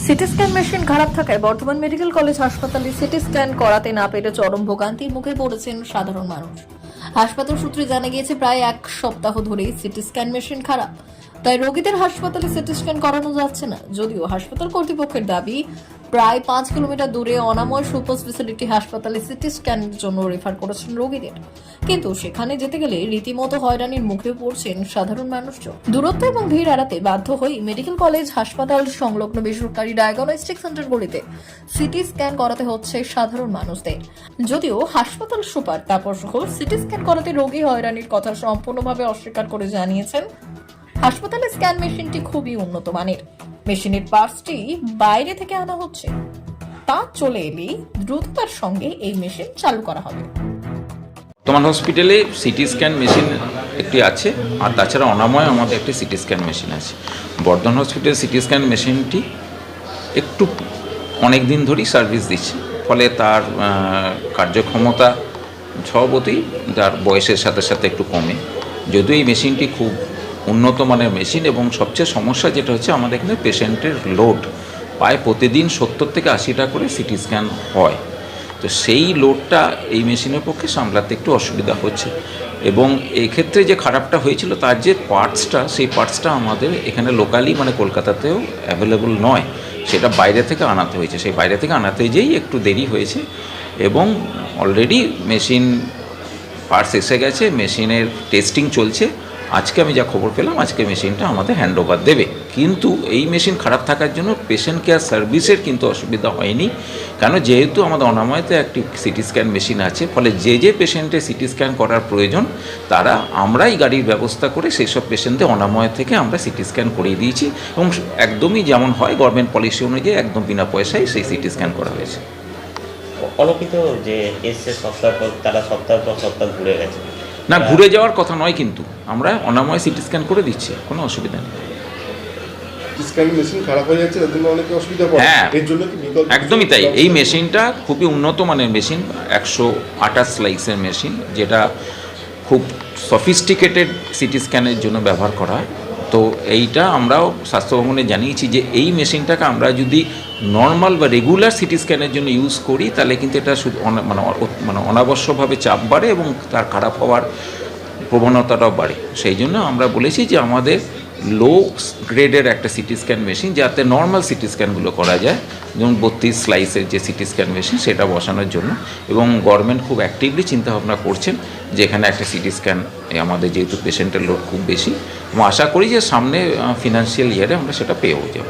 City scan machine খারাপ থাকায় Bardhaman medical college হাসপাতালে সিটি স্ক্যান করাতে না পেরে চরম ভোগান্তির মুখে পড়েছেন সাধারণ মানুষ। হাসপাতাল সূত্রে জানা গিয়েছে, প্রায় এক সপ্তাহ ধরেই সিটি স্ক্যান মেশিন খারাপ। তাই রোগীদের হাসপাতালে সিটি স্ক্যান করানো যাচ্ছে না, যদিও হাসপাতাল কর্তৃপক্ষের দাবি প্রায় পাঁচ কিলোমিটার দূরে অনাময় সুপার স্পেশালিটি হাসপাতালে সিটি স্ক্যানের জন্য রেফার করেছেন রোগীদের। কিন্তু সেখানে যেতে গেলে রীতিমতো হয়রানির মুখে পড়ছেন সাধারণ মানুষজন। দূরত্ব এবং ভিড় এড়াতে বাধ্য হয়ে মেডিকেল কলেজ, হাসপাতাল, সংলগ্ন বেসরকারি ডায়াগনস্টিক সেন্টারগুলিতে সিটি স্ক্যান করাতে হচ্ছে সাধারণ মানুষদের। যদিও হাসপাতাল super Tapas Ghosh CT scan করাতে রোগী হয়রানির কথা সম্পূর্ণভাবে অস্বীকার করে জানিয়েছেন, হাসপাতালে স্ক্যান মেশিনটি খুবই উন্নত মানের। মেশিনের পার্টসটি বাইরে থেকে আনা হচ্ছে। তা চলে এলেই দ্রুততার সঙ্গে এই মেশিন চালু করা হবে। বর্তমান হসপিটালে সিটি স্ক্যান মেশিন একটি আছে, আর তাছাড়া অনাময় আমাদের একটি সিটি স্ক্যান মেশিন আছে। বর্ধমান হসপিটালে সিটি স্ক্যান মেশিনটি একটু অনেক দিন ধরেই সার্ভিস দিচ্ছে। ফলে তার কার্যক্ষমতা স্বভাবতই তার বয়সের সাথে সাথে একটু কমে। যদিও এই মেশিনটি খুব উন্নত মানের মেশিন এবং সবচেয়ে সমস্যা যেটা হচ্ছে আমাদের এখানে পেশেন্টের লোড প্রায় প্রতিদিন সত্তর থেকে আশিটা করে সিটি স্ক্যান হয়। তো সেই লোডটা এই মেশিনের পক্ষে সামলাতে একটু অসুবিধা হচ্ছে। এবং এক্ষেত্রে যে খারাপটা হয়েছিল তার যে পার্টসটা, সেই পার্টসটা আমাদের এখানে লোকালি মানে কলকাতাতেও অ্যাভেলেবল নয়। সেটা বাইরে থেকে আনাতে হয়েছে। সেই বাইরে থেকে আনাতে যেই একটু দেরি হয়েছে এবং অলরেডি মেশিন পার্টস এসে গেছে মেশিনের টেস্টিং চলছে। আজকে আমি যা খবর পেলাম, আজকে মেশিনটা আমাদের হ্যান্ড ওভার দেবে। কিন্তু এই মেশিন খারাপ থাকার জন্য পেশেন্ট কেয়ার সার্ভিসের কিন্তু অসুবিধা হয়নি। কেন? যেহেতু আমাদের অনাময়তে একটি সিটি স্ক্যান মেশিন আছে, ফলে যে যে পেশেন্টের সিটি স্ক্যান করার প্রয়োজন, তারা আমরাই গাড়ির ব্যবস্থা করে সেই সব পেশেন্টদের অনাময় থেকে আমরা সিটি স্ক্যান করিয়ে দিয়েছি এবং একদমই যেমন হয় গভর্নমেন্ট পলিসি অনুযায়ী একদম বিনা পয়সায় সেই সিটি স্ক্যান করা হয়েছে। অলোকিত যে এসছে সপ্তাহ পর, তারা সপ্তাহ পর সপ্তাহ ঘুরে গেছে। না ঘুরে যাওয়ার কথা নয় কিন্তু। আমরা অনাময় সিটি স্ক্যান করে দিচ্ছি কোনো অসুবিধা নেই। হয়ে একদমই তাই। এই মেশিনটা খুবই উন্নত মানের মেশিন একশো আঠাশ স্লাইসের মেশিন যেটা খুব সফিস্টিকেটেড সিটি স্ক্যানের জন্য ব্যবহার করা হয়। তো এইটা আমরাও স্বাস্থ্য ভবনে জানিয়েছি যে এই মেশিনটাকে আমরা যদি নর্মাল বা রেগুলার সিটি স্ক্যানের জন্য ইউজ করি, তাহলে কিন্তু এটা শুধু মানে মানে অনাবশ্যকভাবে চাপ বাড়ে এবং তার খারাপ হওয়ার প্রবণতাটাও বাড়ে। সেই জন্য আমরা বলেছি যে আমাদের লো গ্রেডের একটা সিটি স্ক্যান মেশিন যাতে নর্মাল সিটি স্ক্যানগুলো করা যায়, যেমন বত্রিশ স্লাইসের যে সিটি স্ক্যান মেশিন সেটা বসানোর জন্য। এবং গভর্নমেন্ট খুব অ্যাক্টিভলি চিন্তাভাবনা করছেন যে এখানে একটা সিটি স্ক্যান আমাদের যেহেতু পেশেন্টের লোড খুব বেশি। এবং আশা করি যে সামনে ফিনান্সিয়াল ইয়ারে আমরা সেটা পেয়েও যাব।